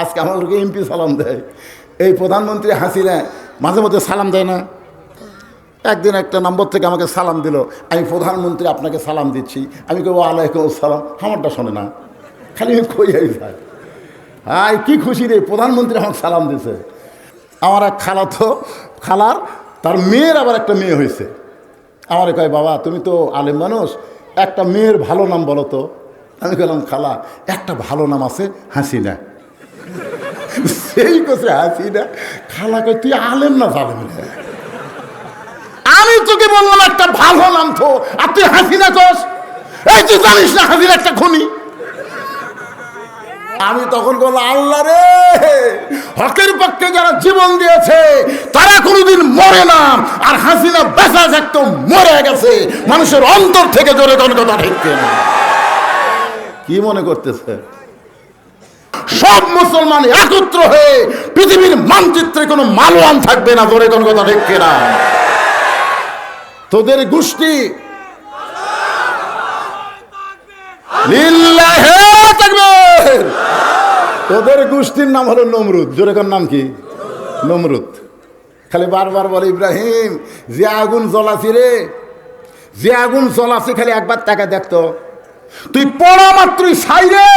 আজকে আমাদেরকে এমপি সালাম দেয়। এই প্রধানমন্ত্রী হাসিনা মাঝে মধ্যে সালাম দেয় না। একদিন একটা নম্বর থেকে আমাকে সালাম দিল, আমি প্রধানমন্ত্রী, আপনাকে সালাম দিচ্ছি। আমি কেউ আলাইকুম সালাম আমারটা শোনে না। খালি আমি কই ভাই। হাই কি খুশি রে, প্রধানমন্ত্রী আমাকে সালাম দিছে। আমার এক খালা তো, খালার, তার মেয়ের আবার একটা মেয়ে হয়েছে আমার কয়, বাবা, তুমি তো আলেম মানুষ, একটা মেয়ের ভালো নাম বলো তো? আমি বললাম খালা, একটা ভালো নাম আছে হাসিনা। সেই কোসে হাসিনা, খালা কয়, তুই আলেম না জালেম আমি তোকে বললাম, একটা ভালো নাম তো আর তুই হাসিনা কস। এই তুই জানিস না হাসিনা একটা খুনি? আমি তখন বললাম, আল্লাহ রে, হকের পক্ষে যারা জীবন দিয়েছে, তারা কোনোদিন মরে না, আর হাসিনা বেসা একদম মরে গেছে, মানুষের অন্তর থেকে জোরে কোন কথা না কি মনে করতেছে? সব মুসলমান একত্র হয়ে পৃথিবীর মানচিত্রে কোনো মালওয়ান থাকবে না, জোরে কোন কথা ঢেকছে না তোদের গোষ্ঠী তোদের গোষ্ঠীর নাম হলো নমরুদ। জোরেকার নাম কি? নমরুদ। খালি বারবার বলে, ইব্রাহিম, যে আগুন জ্বলাছি রে, যে আগুন জ্বলাছি খালি একবার টাকা দেখতো। তুই পড়া মাত্রই ছাই রে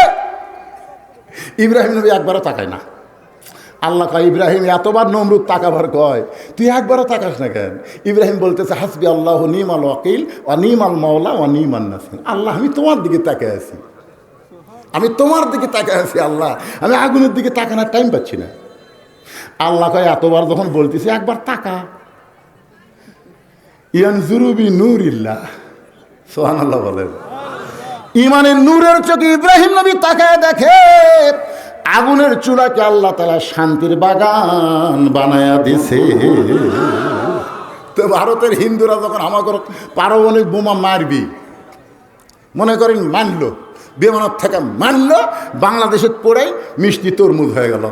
ইব্রাহিম নবী একবারও তাকায় না। আল্লাহ কয়, ইব্রাহিম, এতবার নমরুদ তাকাবার কয়, তুই একবারও তাকাস না কেন? ইব্রাহিম বলতেছে, হাসবি আল্লাহ নিমাল ওয়াকিল ও নিমাল মাওলা ও নিমান নাসিন আল্লাহ, আমি তোমার দিকে তাকায় আছি। আমি তোমার দিকে তাকায় আছি, আল্লাহ। আমি আগুনের দিকে তাকানোর টাইম পাচ্ছি না। আল্লাহ কয়, এতবার যখন বলতেছি, একবার তাকা। ইয়ান জুরুবি নূর ইল্লাহ সোহান আল্লাহ বলেন। ইমানের নূরের চোখে ইব্রাহিম নবী তাকায় দেখে, আগুনের চূড়াকে আল্লাহ তালা শান্তির বাগান বানায়া দিছে। তো ভারতের হিন্দুরা যখন আমাকে পারমাণবিক বোমা মারবি, মনে করেন মানলো, বিমানের থেকে মানলো বাংলাদেশের পড়ে মিষ্টি তরমুজ হয়ে গেল।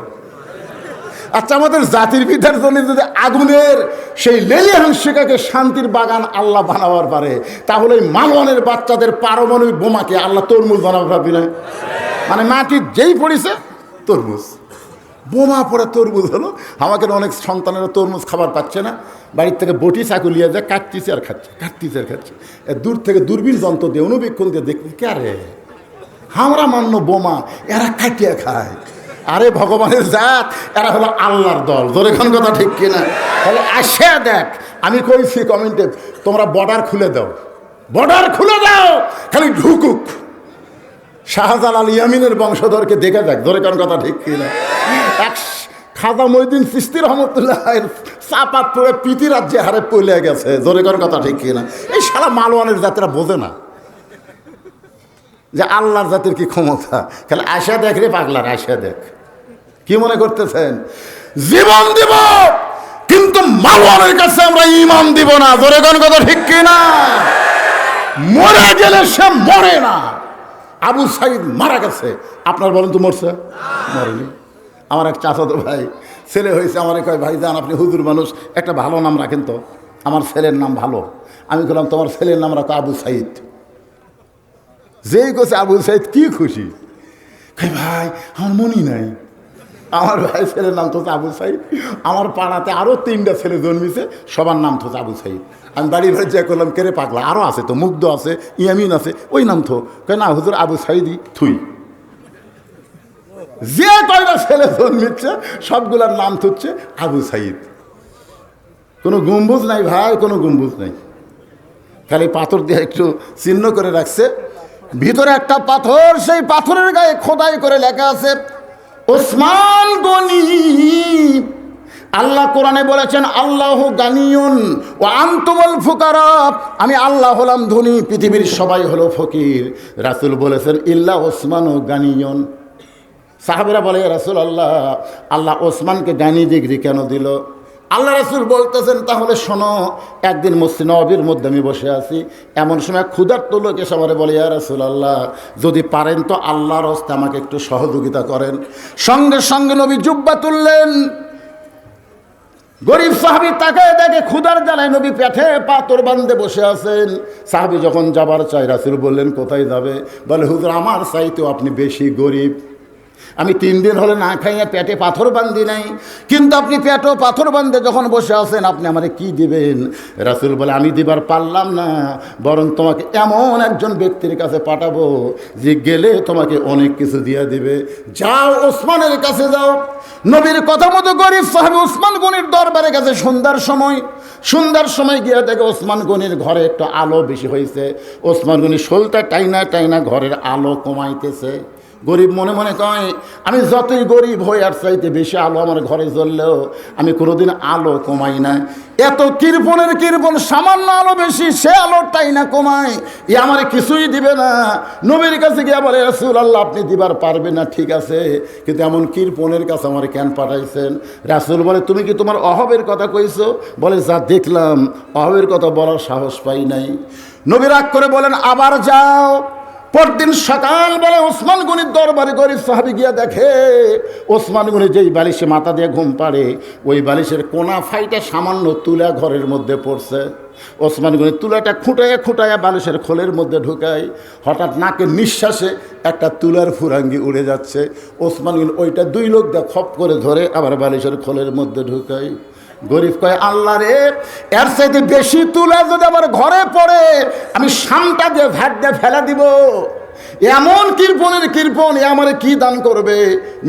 আচ্ছা আমাদের জাতির পিতার জন্য যদি আগুনের সেই লেলিয়ান শিকাকে শান্তির বাগান আল্লাহ বানাবার পারে, তাহলে মালওয়ানের বাচ্চাদের পারমাণবিক বোমাকে আল্লাহ তরমুজ বানাবার পারবি না মানে মাটির যেই পড়েছে, তরমুজ। বোমা পড়ে তরমুজ হলো, আমাকে অনেক সন্তানেরা তরমুজ খাবার পাচ্ছে না। বাড়ির থেকে বটি চাকু লিয়ে যায়, কাটতিছে আর খাচ্ছে, কাটতিছে আর খাচ্ছে। দূর থেকে দূরবীন যন্ত্র দিয়ে, অনুবীক্ষণ দিয়ে দেখতে কে রে। হামরা মান্য বোমা, এরা কাটিয়ে খায়। আরে ভগবানের জাত, এরা হলো আল্লাহর দল। জোরে কোন কথা ঠিক কিনা? তাহলে আসে দেখ, আমি কইছি কমেন্টে, তোমরা বর্ডার খুলে দাও। বর্ডার খুলে দাও, খালি ঢুকুক। শাহজালাল ইয়ামিনের বংশধরকে দেখে দেখ ধরে কোন কথা ঠিক কিনা? এক খাজা মহিদিন সিস্তি রহমতুল্লাহ চাপাত পড়ে পিতি রাজ্যে হারে পলে গেছে, জোরে কোন কথা ঠিক কিনা? এই সারা মালওয়ানের জাতিরা বোঝে না। যে আল্লাহর জাতির কি ক্ষমতা? খালি আশা দেখ রে পাগলার আশা দেখ। কি মনে করতেছেন? জীবন দিব, কিন্তু মালওয়ানের কাছে আমরা ইমান দিব না। জোরে কোন কথা ঠিক কিনা? মরে গেলে সে মরে না। আবু সাইদ মারা গেছে। আপনার বলেন তো মরছে? মরেনি। আমার এক চাচাতো ভাই, ছেলে হয়েছে আমার কয় ভাই যান আপনি হুজুর মানুষ, একটা ভালো নাম রাখেন তো। আমার ছেলের নাম ভালো। আমি বললাম, তোমার ছেলের নাম রাখো আবু সাইদ। যেই কোছে আবু সাইদ, কি খুশি? ভাই, আমার মনই নাই। আমার ভাই ছেলের নাম তো আবু সাইদ। আমার পাড়াতে আরও তিনটা ছেলে জন্মিছে, সবার নাম তো আবু সাইদ। আমি বাড়ি বাড়ি যা করলাম কেড়ে পাকলা আরও আছে তো, মুগ্ধ আছে, ইয়ামিন আছে, ওই নাম তো কই না, হুজুর, আবু সাইদি থুই। যে কয়টা ছেলে জন্মিচ্ছে সবগুলার নাম হচ্ছে আবু সাইদ। কোনো গম্বুজ নাই ভাই, কোনো গম্বুজ নাই। খালি পাথর দিয়ে একটু চিহ্ন করে রাখছে। ভিতরে একটা পাথর, সেই পাথরের গায়ে খোদাই করে লেখা আছে, ওসমান আল্লাহ কোরআনে বলেছেন, আল্লাহ গানিয়ন ও আন্তবল ফুকারা। আমি আল্লাহ হলাম ধনী, পৃথিবীর সবাই হলো ফকির। রাসুল বলেছেন, ইল্লা ওসমান ও গানিয়ন। সাহাবিরা বলে রাসুল আল্লাহ আল্লাহ ওসমানকে গানি ডিগ্রি কেন দিল? আল্লাহ রাসুল বলতেছেন, তাহলে শোনো, একদিন মসজিদ নবীর মধ্যে আমি বসে আছি। এমন সময় ক্ষুধার্ত লোক এসে বলে, ইয়া রাসুল আল্লাহ যদি পারেন তো আল্লাহর হস্তে আমাকে একটু সহযোগিতা করেন। সঙ্গে সঙ্গে নবী জুব্বা তুললেন। গরিব সাহাবি তাকে দেখে ক্ষুদার জ্বালায় নবী পেঠে পাতর বান্ধে বসে আছেন। সাহাবি যখন যাবার চাই রাসুল বললেন, কোথায় যাবে? বলে, হুজুর, আমার চাইতেও আপনি বেশি গরিব। আমি তিন দিন হলে না খাইয়া পেটে পাথর বান্ধি নাই। কিন্তু আপনি পেটও পাথর বান্ধে যখন বসে আছেন, আপনি আমারে কি দিবেন? রাসুল বলে, আমি দিবার পারলাম না। বরং তোমাকে এমন একজন ব্যক্তির কাছে পাঠাবো, যে গেলে তোমাকে অনেক কিছু দিয়ে দিবে। যাও ওসমানের কাছে যাও। নবীর কথা মতো গরিব সাহেব ওসমান গনির দরবারের কাছে সন্ধ্যার সময় সন্ধ্যার সময় গিয়ে দেখে ওসমান গনির ঘরে একটু আলো বেশি হয়েছে ওসমান গনি শোলটা টাইনা টাইনা ঘরের আলো কমাইতেছে। গরিব মনে মনে কয়, আমি যতই গরিব হই, আর চাইতে বেশি আলো আমার ঘরে জ্বললেও আমি কোনোদিন আলো কমাই না। এত কৃপণের কৃপণ সামান্য আলো বেশি, সে আলোটাই না কমায়। এ আমার কিছুই দিবে না। নবীর কাছে গিয়ে বলে রাসুল আল্লাহ আপনি দিবার পারবেন না, ঠিক আছে। কিন্তু এমন কৃপণের কাছে আমার কেন পাঠাইছেন? রাসুল বলে, তুমি কি তোমার অভাবের কথা কইছো? বলে, যা দেখলাম অভাবের কথা বলার সাহস পাই নাই। নবী রাগ করে বলেন, আবার যাও। পরদিন সকালবেলা ওসমান গনির দরবারে গরিব সাহাবি গিয়া দেখে, ওসমান গনি যেই বালিশে মাথা দিয়ে ঘুম পাড়ে, ওই বালিশের কোনা ফাইটা সামান্য তুলা ঘরের মধ্যে পড়ছে। ওসমান গনি তুলাটা খুঁটাইয়া খুঁটাইয়া বালিশের খোলের মধ্যে ঢুকায়, হঠাৎ নাকের নিঃশ্বাসে একটা তুলার ফুরাঙ্গি উড়ে যাচ্ছে। ওসমান গনি ওইটা দুই লোক দিয়ে খপ করে ধরে আবার বালিশের খোলের মধ্যে ঢুকায়। গরিব কয়, আল্লাহ রে, এর চাইতে বেশি তুলা যদি আমার ঘরে পড়ে, আমি সামটা দিয়ে ভ্যাট দিয়ে ফেলা দিব। এমন কৃপণের কৃপণ, এ আমারে কি দান করবে?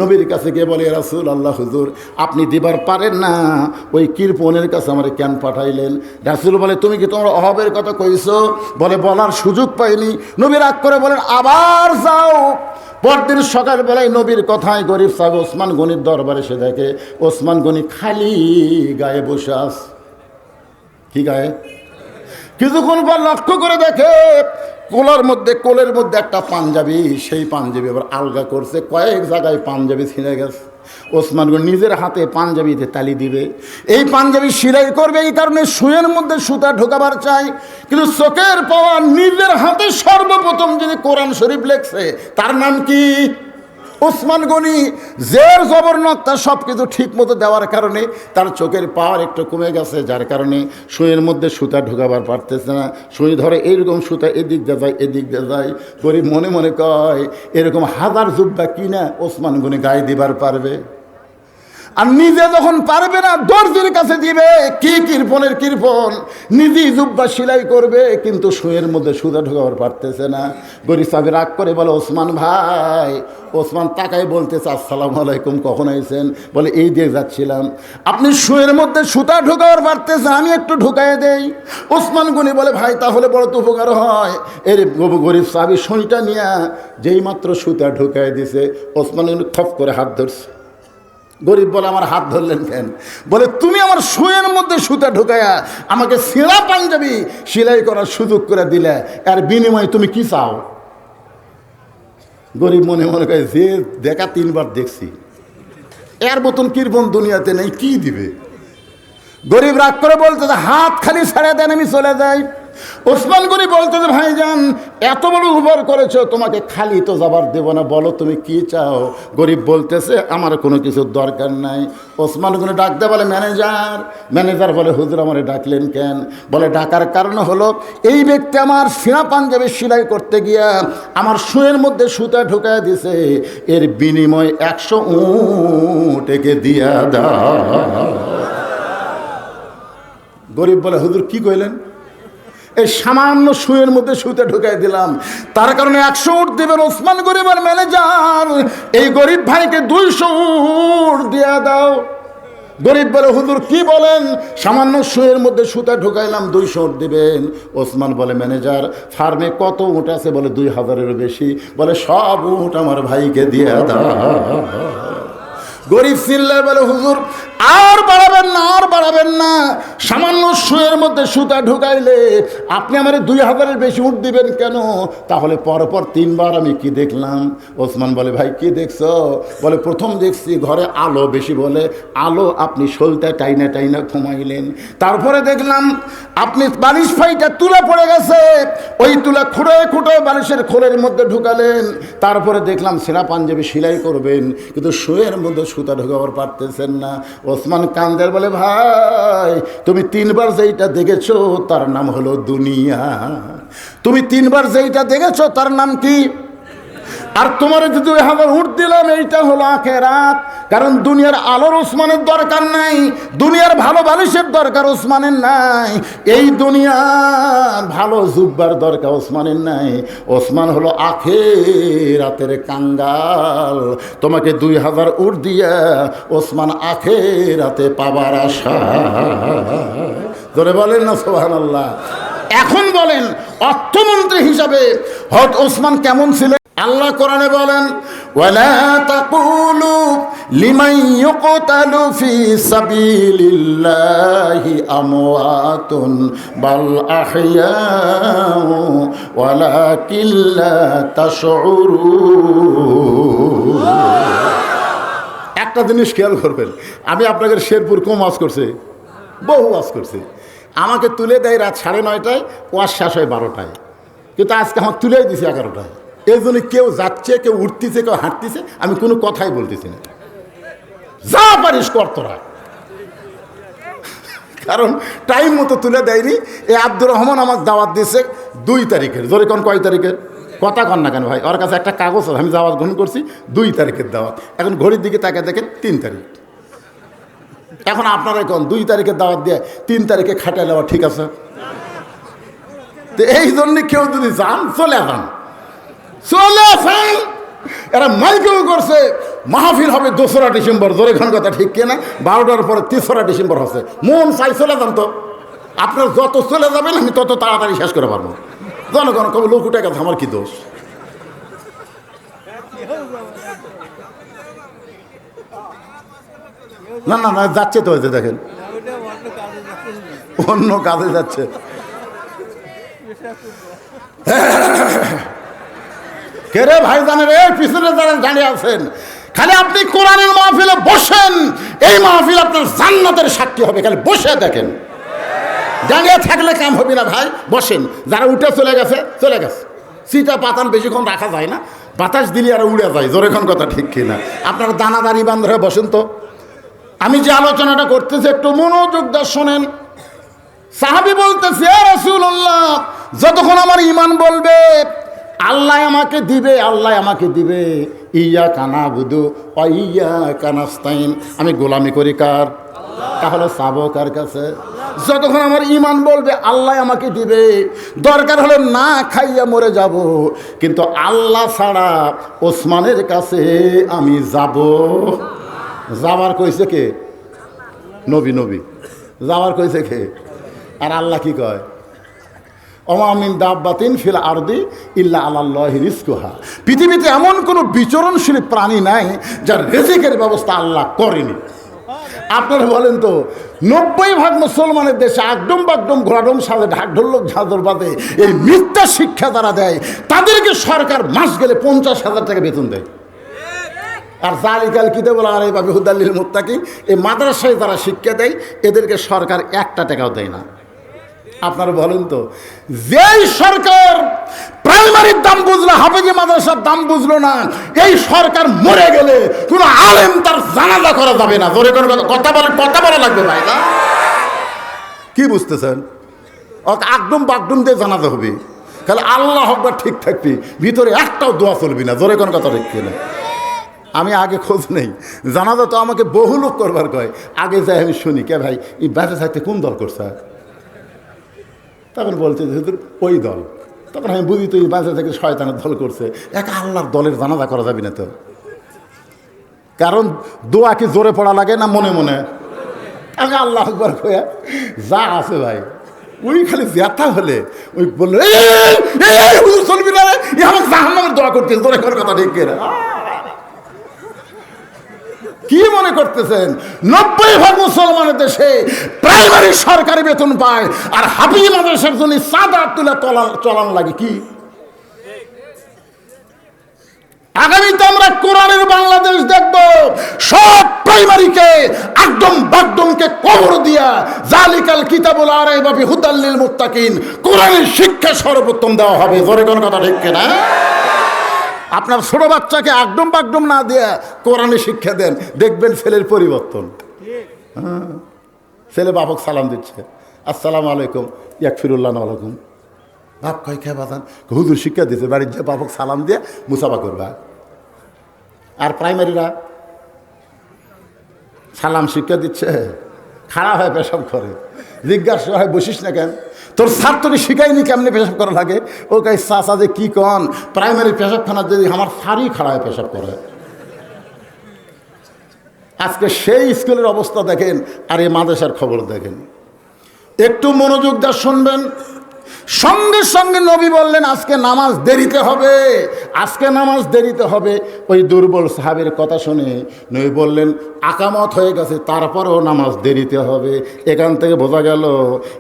নবীর কাছে গিয়ে বলে রাসুল আল্লাহ হুজুর, আপনি দিবার পারেন না। ওই কৃপণের কাছে আমার কেন পাঠাইলেন? রাসুল বলে, তুমি কি তোমার অভাবের কথা কইছো? বলে, বলার সুযোগ পাইনি। নবী রাগ করে বলেন, আবার যাও। পরদিন সকালবেলায় নবীর কথায় গরিব সাহেব ওসমান গনির দরবারে সে দেখে, ওসমান গনি খালি গায়ে বসে আস কি গায়ে? কিছুক্ষণ পর লক্ষ্য করে দেখে, কোলার মধ্যে, কোলের মধ্যে একটা পাঞ্জাবি, সেই পাঞ্জাবি আবার আলগা করছে, কয়েক জায়গায় পাঞ্জাবি ছিঁড়ে গেছে। ওসমান নিজের হাতে পাঞ্জাবিতে তালি দিবে। এই পাঞ্জাবি সিলাই করবে, এই কারণে সুয়ের মধ্যে সুতা ঢোকাবার চাই। কিন্তু চোখের পাওয়া নিজের হাতে সর্বপ্রথম যিনি কোরআন শরীফ লেখছে, তার নাম কি? ওসমান গনি জের জবর তার সব কিছু ঠিক মতো দেওয়ার কারণে তার চোখের পাওয়ার একটু কমে গেছে, যার কারণে সুঁয়ের মধ্যে সুতা ঢুকাবার পারতেছে না। সুঁই ধরে এইরকম সুতা এদিক দিয়ে যায়, এদিক দিয়ে যায়। গরিব মনে মনে কয়, এরকম হাজার জুব্বা কিনা ওসমান গনি গায়ে দিবার পারবে? আর নিজে যখন পারবে না, দর্জির কাছে দিবে, কি কৃপণের কৃপণ? নিজেই জুব্বা সেলাই করবে, কিন্তু সুয়ের মধ্যে সুদা ঢোকাবার পারতেছে না। গরিব সাহেব রাগ করে বলে, ওসমান ভাই, ওসমান তাকাই বলতেছে, আসসালামু আলাইকুম, কখন আইছেন? বলে, এই দিয়ে যাচ্ছিলাম। আপনি সুয়ের মধ্যে সুতা ঢোকাবার পারতেছেন আমি একটু ঢুকাই দেই। ওসমান গনি বলে, ভাই, তাহলে বড় তো উপকার হয়। এর গরিব সাহেব সুইটা নিয়ে যেই মাত্র সুতা ঢুকাই দিছে, ওসমান খপ করে হাত ধরছে। গরিব বলে আমার হাত ধরলেন কেন? বলে, তুমি আমার সুয়ের মধ্যে সুতা ঢুকায়া আমাকে সেরা পাঞ্জাবি সেলাই করার সুযোগ করে দিলে আর বিনিময়ে তুমি কি চাও? গরিব মনে মনে করে যে দেখা তিনবার দেখছি, এর মতন কীর্পন দুনিয়াতে নেই, কি দিবে? গরিব রাগ করে বলতে হাত খালি ছেড়ে দেন, আমি চলে যাই। ওসমান গনি বলতে যে ভাইজান এত বড় উপর করেছ, তোমাকে খালি তো যাবার দেব না। বলো তুমি কি চাও? গরিব বলতেছে, আমার কোনো কিছুর দরকার নাই। ওসমান গনি ডাকতে বলে, ম্যানেজার। ম্যানেজার বলে, হুজুর আমারে ডাকলেন কেন? বলে, ডাকার কারণ হলো, এই ব্যক্তি আমার সিনা পাঞ্জাবি সেলাই করতে গিয়া আমার শুয়ের মধ্যে সুতা ঢুকায় দিছে। এর বিনিময় একশো উঠেকে দিয়া দা গরিব বলে, হুজুর কি কইলেন? এই সামান্য সুয়ের মধ্যে সুতে ঢুকাই দিলাম। তার কারণে একশো উঠ দেবেন ওসমান গরিবের ম্যানেজার। এই গরিব ভাইকে দুইশো উঠ দিয়া দাও। গরিব বলে, হুজুর, কি বলেন? সামান্য সুয়ের মধ্যে সুতা ঢুকাইলাম দুইশো উঠ দিবেন। ওসমান বলে, ম্যানেজার, ফার্মে কত উঠ আছে? বলে, দুই হাজারেরও বেশি। বলে, সব উঠ আমার ভাইকে দিয়ে দাও। গরিব চিল্লায় বলে, হুজুর আর বাড়াবেন না, আর বাড়াবেন না। সামান্য সুয়ের মধ্যে সুতা ঢুকাইলে আপনি আমার দুই হাজারের বেশি উঠ দিবেন কেন? তাহলে পরপর তিনবার আমি কি দেখলাম? ওসমান বলে, ভাই, কি দেখছ? বলে, প্রথম দেখছি ঘরে আলো বেশি বলে, আলো আপনি সলতে টাইনা টাইনা ঘুমাইলেন। তারপরে দেখলাম, আপনি বালিশ ফাইটা তুলে পড়ে গেছে। ওই তুলা খুঁড়ে খুঁড়ে বালিশের খোলের মধ্যে ঢুকালেন। তারপরে দেখলাম সেরা পাঞ্জাবি সেলাই করবেন, কিন্তু শুয়ের মধ্যে সুতা ঢুকাবার পারতেছেন না। ওসমান কান্দের বলে, ভাই, তুমি তিনবার যেইটা দেখেছ, তার নাম হলো দুনিয়া। তুমি তিনবার যেইটা দেখেছ, তার নাম কি? আর তোমার যে দুই হাজার উঠ দিলাম, এইটা হলো আখেরাত। কারণ দুনিয়ার আলোর ওসমানের দরকার নাই, দুনিয়ার ভালো বালিশের দরকার ওসমানের নাই, এই দুনিয়ার ভালো জুব্বার দরকার ওসমানের নাই। ওসমান হলো আখেরাতের কাঙ্গাল। তোমাকে দুই হাজার উঠ দিয়া ওসমান আখেরাতে পাবার আশা। ধরে বলেন না সোহান আল্লাহ এখন বলেন, অর্থমন্ত্রী হিসাবে হট ওসমান কেমন ছিলেন আল্লাহ কোরআনে বলেন একটা জিনিস খেয়াল করবেন, আমি আপনাকে শেরপুর কম ওয়াজ করছি, বহু ওয়াজ করছি। আমাকে তুলে দেয় রাত সাড়ে নয়টায় ওয়াজ শেষ হয় বারোটায়। কিন্তু আজকে আমার তুলেই দিছে এগারোটায়। এই জন্য কেউ যাচ্ছে কেউ উঠতেছে কেউ হাঁটতেছে আমি কোনো কথাই বলতেছি না। যা পারিস কর তোরা। কারণ টাইম মতো তুলে দেয়নি। এই আব্দুর রহমান আমার দাওয়াত দিয়েছে দুই তারিখের। জোরে কোন কয় তারিখের? কথা কন না কেন ভাই ওর কাছে একটা কাগজ আছে, আমি দাওয়াত গ্রহণ করছি দুই তারিখের দাওয়াত। এখন ঘড়ির দিকে তাকে দেখেন তিন তারিখ। এখন আপনারা কোন দুই তারিখের দাওয়াত দিয়ে তিন তারিখে খাটাই নেওয়া ঠিক আছে? তো এই জন্যে কেউ যদি যান চলে যান। চলে আসেন এরা মাইকেও করছে, মাহফিল হবে দোসরা ডিসেম্বর। জোরে খান কথা ঠিক কিনা? বারোটার পরে তেসরা ডিসেম্বর হচ্ছে। মন চাই চলে যান তো। আপনার যত চলে যাবেন, আমি তত তাড়াতাড়ি শেষ করে পারব। জনগণ কবে লোক গেছে, আমার কি দোষ? না না না, যাচ্ছে তো হয়েছে দেখেন। অন্য কাজে যাচ্ছে। কে রে ভাই জানে রে? পিছনে যারা দাঁড়িয়ে আছেন। খালি আপনি কোরআনের মাহফিলে বসেন। এই মাহফিল আপনার জান্নাতের সাক্ষী হবে। খালি বসে দেখেন। দাঁড়িয়ে থাকলে কাম হবে না ভাই। বসেন। যারা উঠে চলে গেছে চলে গেছে। সিটা পাতান বেশিক্ষণ রাখা যায় না। বাতাস দিলে আর উড়ে যায়। জোরেক্ষণ কথা ঠিক কিনা? আপনারা দানাদারি বান্ধ হয়ে বসেন তো। আমি যে আলোচনাটা করতেছি, একটু মনোযোগ দিয়ে শোনেন। সাহাবি বলতেছে যতক্ষণ আমার ইমান বলবে আল্লাহ আমাকে দিবে, আল্লাহ আমাকে দিবে। ইয়া কানা বুধু ও ইয়া কানাস্তাইন আমি গোলামি করি কার? তাহলে চাবো কার কাছে? যতক্ষণ আমার ইমান বলবে, আল্লাহ আমাকে দিবে। দরকার হলে না খাইয়া মরে যাব। কিন্তু আল্লাহ ছাড়া ওসমানের কাছে আমি যাব। যাবার কইছে কে? নবী নবী। যাবার কইছে কে? আর আল্লাহ কি কয়? অমামিন দাব্বাতিন ফিল আরদি ইল্লা আল্লাহ রিস্কুহা পৃথিবীতে এমন কোনো বিচরণশীল প্রাণী নাই যার রেজিকের ব্যবস্থা আল্লাহ করেনি। আপনারা বলেন তো, নব্বই ভাগ মুসলমানের দেশে একদম বাকডম ঘোড়াডম সাজে ঢাক ঢোলক ঝাঁদর বাদে এই মিথ্যা শিক্ষা তারা দেয়, তাদেরকে সরকার মাস গেলে পঞ্চাশ হাজার টাকা বেতন দেয়। আর জালিকাল কিতে বলা, আর এই এইভাবে হুদাল্লিল মুত্তাকি এই মাদ্রাসায় তারা শিক্ষা দেয়, এদেরকে সরকার একটা টাকাও দেয় না। আপনারা বলেন তো, যেই সরকার প্রাইমারির দাম বুঝলো, হাফেজি মাদ্রাসার দাম বুঝলো না, এই সরকার মরে গেলে কোনো আলেম তার জানাজা করা যাবে না। জোরে করে কথা- বলে কথা বলা লাগবে ভাই, না? কি বুঝতেছেন? একদম বাকডুম দিয়ে জানাতে হবে। তাহলে আল্লাহ হকবার ঠিক থাকবি, ভিতরে একটাও দোয়া চলবি না। জোরে কোনো কথা ঠিক কিনা? আমি আগে খোঁজ নেই। জানাজা তো আমাকে বহু লোক করবার কয়। আগে যাই আমি শুনি, কে ভাই? এই বেঁচে থাকতে কোন দল করছে? তখন বলছে হুজুর ওই দল। তখন আমি বুঝি তো এই বাঁচা থেকে শয়তানের দল করছে। এক আল্লাহর দলের জানাজা করা যাবে না তো। কারণ দোয়া কি জোরে পড়া লাগে না মনে মনে? আগে আল্লাহ একবার কয়া যা আছে ভাই। ওই খালি জ্যাথা হলে ওই বলল "এই, এই, এই, এই, হুজুর চলবি না দোয়া করতে জোরে করে কথা ঠিক করে। কি মনে করতেছেন? নব্বই ভাগ মুসলমানের দেশে প্রাইমারি সরকারি বেতন পায়, আর হাফিজ মাদ্রাসার জন্য সাদা তুলে চলান লাগে কি? আগামীতে আমরা কোরআনের বাংলাদেশ দেখব। সব প্রাইমারিকে একদম বাকদমকে কবর দিয়া জালিকাল কিতাবুল আর এইভাবে হুদাল্লিল মুত্তাকিন কোরআনের শিক্ষা সর্বোত্তম দেওয়া হবে। জোরে কোন কথা ঠিক না আপনার ছোট বাচ্চাকে একদম বাকডম না দিয়ে কোরআনে শিক্ষা দেন, দেখবেন ছেলের পরিবর্তন। হ্যাঁ। ছেলে বাপক সালাম দিচ্ছে। আসসালামু আলাইকুম, ইয়াকফিরুল্লাহ আলাইকুম বাপ কয় খেয়ে বাজান? হুজুর শিক্ষা দিয়েছে, বাড়ির যে বাপক সালাম দিয়ে মুসাফা করবা। আর প্রাইমারিরা সালাম শিক্ষা দিচ্ছে খাড়া হয় পেশাব করে। জিজ্ঞাসা হয়, বসিস না কেন? তোর স্যার তোকে শিখাইনি কেমনি পেশাব করা লাগে? ও কাই চাচা যে কী কন প্রাইমারি পেশাবখানা যদি আমার সারই খাড়ায় পেশাব করে। আজকে সেই স্কুলের অবস্থা দেখেন আর এই মাদ্রাসার খবর দেখেন। একটু মনোযোগ দেওয়া শুনবেন সঙ্গে সঙ্গে নবী বললেন, আজকে নামাজ দেরিতে হবে। আজকে নামাজ দেরিতে হবে। ওই দুর্বল সাহাবের কথা শুনে নবী বললেন, আকামত হয়ে গেছে, তারপরেও নামাজ দেরিতে হবে। এখান থেকে বোঝা গেল,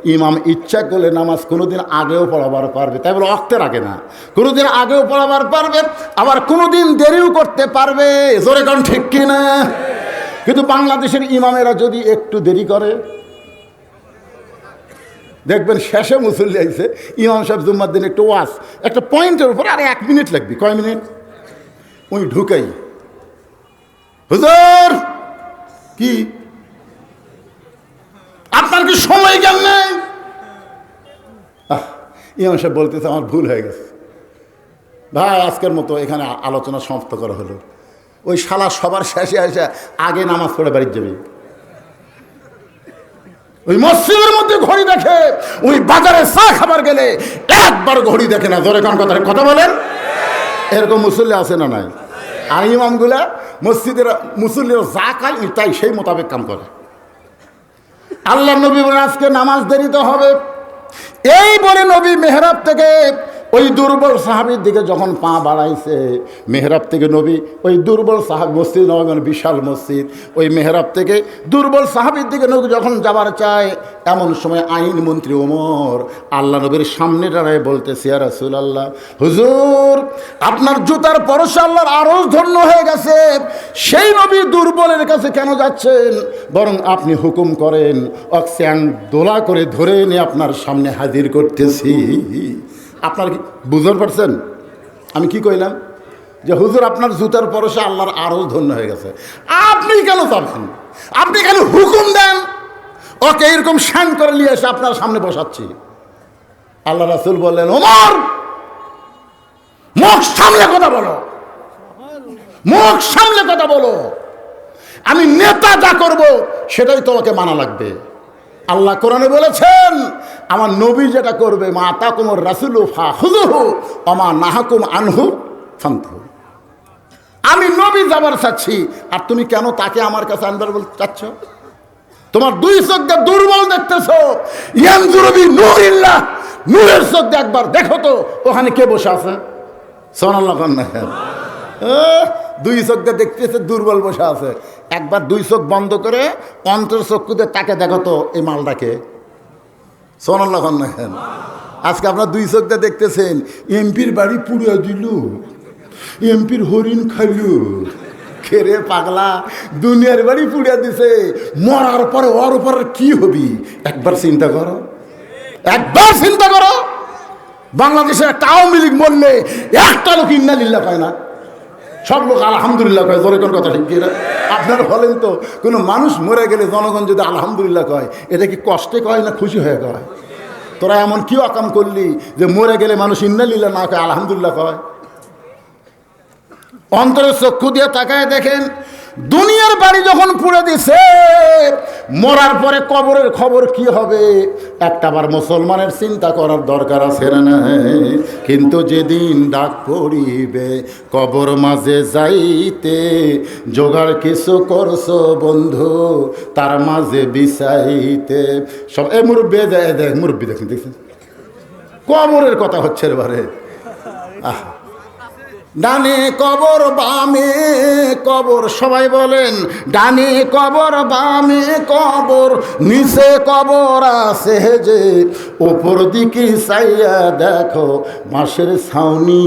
ইমাম ইচ্ছা করলে নামাজ কোনোদিন আগেও পড়াবার পারবে। তাই বলে, অক্তের রাখে না। কোনোদিন আগেও পড়াবার পারবে, আবার কোনোদিন দেরিও করতে পারবে। জোরে কারণ ঠিক কিনা? কিন্তু বাংলাদেশের ইমামেরা যদি একটু দেরি করে দেখবেন শেষে মুসল্লি আইছে, ইমাম সাহেব জুম্মার দিন একটু ওয়াশ একটা পয়েন্টের উপর আর এক মিনিট লাগবে, কয় মিনিট? ওই ঢুকাই। হুজুর, কি? আপনার কি সময় জ্ঞান নেই? ইমাম সাহেব বলতেছে, আমার ভুল হয়ে গেছে। ভাই, আজকের মতো এখানে আলোচনা সমাপ্ত করা হলো। ওই শালা সবার শেষে এসে আগে নামাজ পড়ে বাড়ির যাবে ওই মসজিদের মধ্যে ঘড়ি দেখে, ওই বাজারে চা খাবার গেলে একবার ঘড়ি দেখে না। জোরে কান কথা কথা বলেন। এরকম মুসল্লি আছে না নাই? আর ইমামগুলা মসজিদের মুসল্লিরা যা খায় তাই সেই মোতাবেক কাম করে। আল্লাহ নবী বলেন, আজকে নামাজ দেরিতে হবে। এই বলে নবী মেহরাব থেকে ওই দুর্বল সাহাবির দিকে যখন পা বাড়াইছে, মেহরাব থেকে নবী, ওই দুর্বল সাহাব মসজিদ নবী বিশাল মসজিদ, ওই মেহরাব থেকে দুর্বল সাহাবির দিকে নবী যখন যাবার চায়, এমন সময় আইন মন্ত্রী ওমর, আল্লাহ নবীর সামনে দাঁড়ায় বলতে সিয়া রাসুল আল্লাহ হুজুর, আপনার জুতার পরশ আল্লাহর আরও ধন্য হয়ে গেছে। সেই নবী দুর্বলের কাছে কেন যাচ্ছেন? বরং আপনি হুকুম করেন, অক্সিয়ান দোলা করে ধরে এনে আপনার সামনে হাজির করতেছি। আপনার বুঝতে পারছেন? আমি কি কইলাম? যে হুজুর, আপনার জুতার পরশে আল্লাহর আরও ধন্য হয়ে গেছে। আপনি কেন যাবেন? আপনি কেন হুকুম দেন? ওকে এরকম শ্যান করে নিয়ে এসে আপনার সামনে বসাচ্ছি। আল্লাহ রাসুল বললেন, ওমর, মুখ সামলে কথা বলো। মুখ সামলে কথা বলো। আমি নেতা যা করব, সেটাই তোমাকে মানা লাগবে। আল্লাহ কোরআনে বলেছেন, আমার নবী যেটা করবে, মা তাকুমর রাসুলু ফা হুজুহু অমা নাহাকুম আনহু ফান্তু আমি নবী যাবার চাচ্ছি, আর তুমি কেন তাকে আমার কাছে আনবার বলতে চাচ্ছ? তোমার দুই চোখ দিয়ে দুর্বল দেখতেছো। ইয়ানজুরবি নূরিল্লাহ, নূরের চোখ একবার দেখো তো, ওখানে কে বসে আছে? সোনাল্লাহ দুই চোখ দিয়ে দেখতেছে দুর্বল বসে আছে। একবার দুই চোখ বন্ধ করে অন্তর চক্ষুতে তাকে দেখো তো এই মালটাকে। সোনাল্লাহ আজকে আপনার দুই চোখ দিয়ে দেখতেছেন, এমপির বাড়ি পুড়িয়ে দিল, এমপির হরিণ খাইলু। খেরে পাগলা, দুনিয়ার বাড়ি পুড়িয়া দিছে। মরার পরে ওর উপরে কি হবি? একবার চিন্তা করো। একবার চিন্তা করো। বাংলাদেশে একটা আওয়ামী লীগ মরলে একটা লোক ইন্না লিল্লা পায় না। সব লোক আলহামদুলিল্লাহ কয়, জোরে কোন কথা ঠিক না? আপনার বলেন তো, কোনো মানুষ মরে গেলে জনগণ যদি আলহামদুলিল্লাহ কয়, এটা কি কষ্টে কয় না খুশি হয়ে কয় তোরা এমন কি অকাম করলি যে মরে গেলে মানুষ ইন্নালিল্লা না কয়, আলহামদুলিল্লাহ কয় অন্তরের চক্ষু দিয়ে তাকায় দেখেন দুনিয়ার বাড়ি যখন পুড়ে দিছে, মরার পরে কবরের খবর কি হবে? একটাবার মুসলমানের চিন্তা করার দরকার আছে না কিন্তু যেদিন ডাক পড়িবে, কবর মাঝে যাইতে জোগাড় কিছু করছ বন্ধু, তার মাঝে বিছাইতে। সব এ মুরব্বী দেয় দেখ মুরব্বী, দেখুন দেখছেন কবরের কথা হচ্ছে এবারে আহ। ডানে কবর, বামে কবর। সবাই বলেন, ডানে কবর, বামে কবর। নিচে কবর আছে যে, ওপর দিকে চাইয়া দেখো মাসের ছাউনি।